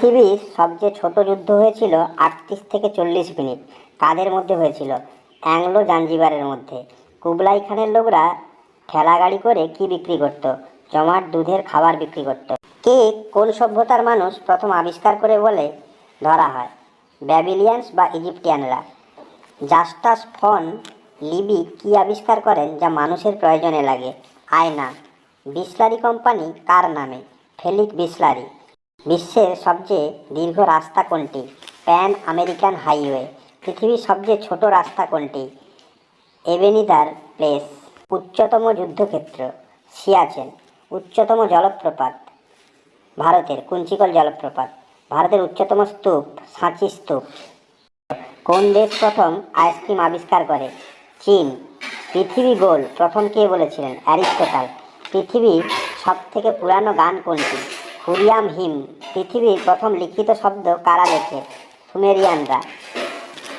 পৃথিবীর সবচেয়ে ছোট যুদ্ধ হয়েছিল আটত্রিশ থেকে চল্লিশ মিনিট। কাদের মধ্যে হয়েছিল অ্যাংলো জাঞ্জিবারের মধ্যে। কুবলাই খানের লোকরা ঠেলা গাড়ি করে কি বিক্রি করত? জমাট, দুধের খাবার বিক্রি করত। কে কোন সভ্যতার মানুষ প্রথম আবিষ্কার করে বলে ধরা হয়? ব্যাবিলিয়ান্স বা ইজিপ্টিয়ানরা। জাস্টাস ফন লিবি কি আবিষ্কার করেন যা মানুষের প্রয়োজনে লাগে? আয়না। বিসলারি কোম্পানি কার নামে। ফেলিক বিসলারি। বিশ্বের সবচেয়ে দীর্ঘ রাস্তা কোনটি? প্যান আমেরিকান হাইওয়ে, পৃথিবীর সবচেয়ে ছোট রাস্তা কোনটি? এভেনিদার প্লেস, উচ্চতম যুদ্ধক্ষেত্র, সিয়াচেন, উচ্চতম জলপ্রপাত, ভারতের কুঞ্চিকল জলপ্রপাত, ভারতের উচ্চতম স্তূপ, সাঁচি স্তূপ। কোন দেশ প্রথম আইসক্রিম আবিষ্কার করে? চীন। পৃথিবী গোল, প্রথম কে বলেছিলেন? অ্যারিস্টোটাল। পৃথিবীর সব থেকে পুরানো গান কোনটি? হুরিয়াম হিম পৃথিবীর প্রথম লিখিত শব্দ কারা লেখে? সুমেরিয়ানরা।